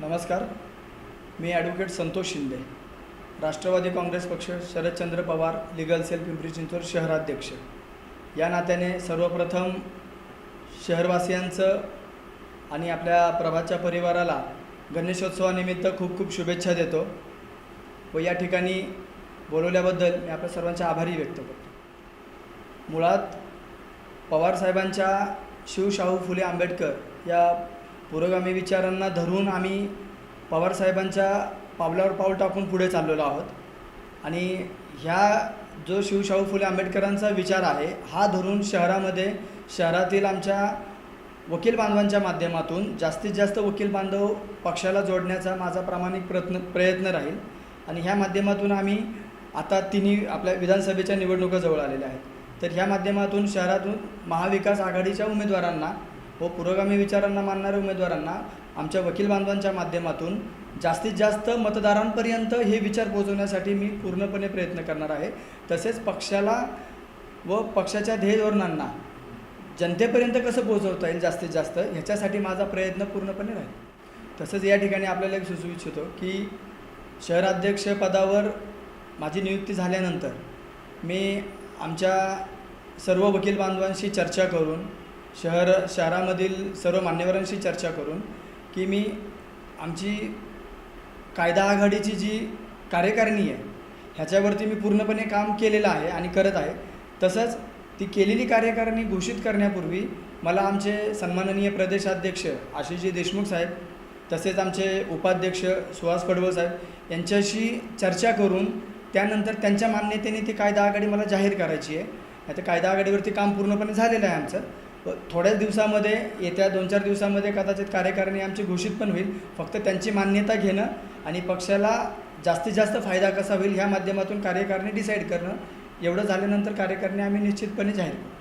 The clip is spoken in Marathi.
नमस्कार. मी ॲडव्होकेट संतोष शिंदे. राष्ट्रवादी काँग्रेस पक्ष शरदचंद्र पवार लिगल सेल पिंपरी चिंचवड शहराध्यक्ष. या नात्याने सर्वप्रथम शहरवासियांचं आणि आपल्या प्रभाच्या परिवाराला गणेशोत्सवानिमित्त खूप खूप शुभेच्छा देतो व या ठिकाणी बोलवल्याबद्दल मी आपल्या सर्वांचे आभारी व्यक्त करतो. मुळात पवारसाहेबांच्या शिवशाहू फुले आंबेडकर या पुरोगामी विचारांना धरून आम्ही पवारसाहेबांच्या पावलावर पाऊल टाकून पुढे चाललेलो आहोत. आणि ह्या जो शिवशाहू फुले आंबेडकरांचा विचार आहे हा धरून शहरामध्ये शहरातील आमच्या वकील बांधवांच्या माध्यमातून जास्तीत जास्त वकील बांधव पक्षाला जोडण्याचा माझा प्रामाणिक प्रयत्न प्रयत्न राहील. आणि ह्या माध्यमातून आम्ही आता तिन्ही आपल्या विधानसभेच्या निवडणुका जवळ आलेल्या आहेत. तर ह्या माध्यमातून शहरातून महाविकास आघाडीच्या उमेदवारांना व पुरोगामी विचारांना मानणाऱ्या उमेदवारांना आमच्या वकील बांधवांच्या माध्यमातून जास्तीत जास्त मतदारांपर्यंत हे विचार पोहोचवण्यासाठी मी पूर्णपणे प्रयत्न करणार आहे. तसेच पक्षाला व पक्षाच्या ध्येयधोरणांना जनतेपर्यंत कसं पोहोचवता येईल जास्तीत जास्त ह्याच्यासाठी माझा प्रयत्न पूर्णपणे राहील. तसंच या ठिकाणी आपल्याला एक सुचवू इच्छितो की शहराध्यक्ष पदावर माझी नियुक्ती झाल्यानंतर मी आमच्या सर्व वकील बांधवांशी चर्चा करून शहर शहरामधील सर्व मान्यवरांशी चर्चा करून की मी आमची कायदा आघाडीची जी कार्यकारिणी आहे ह्याच्यावरती मी पूर्णपणे काम केलेलं आहे आणि करत आहे. तसंच ती केलेली कार्यकारिणी घोषित करण्यापूर्वी मला आमचे सन्माननीय प्रदेशाध्यक्ष आशिषजी देशमुख साहेब तसेच आमचे उपाध्यक्ष सुहास पडवळ साहेब यांच्याशी चर्चा करून त्यानंतर त्यांच्या मान्यतेने ती कायदा आघाडी मला जाहीर करायची आहे. आता कायदा आघाडीवरती काम पूर्णपणे झालेलं आहे आमचं. थोड्याच दिवसामध्ये येत्या दोन चार दिवसामध्ये कदाचित कार्यकारिणी आमची घोषित पण होईल. फक्त त्यांची मान्यता घेणं आणि पक्षाला जास्तीत जास्त फायदा कसा होईल ह्या माध्यमातून कार्यकारिणी डिसाईड करणं एवढं झाल्यानंतर कार्यकारिणी आम्ही निश्चितपणे जाहीर करू.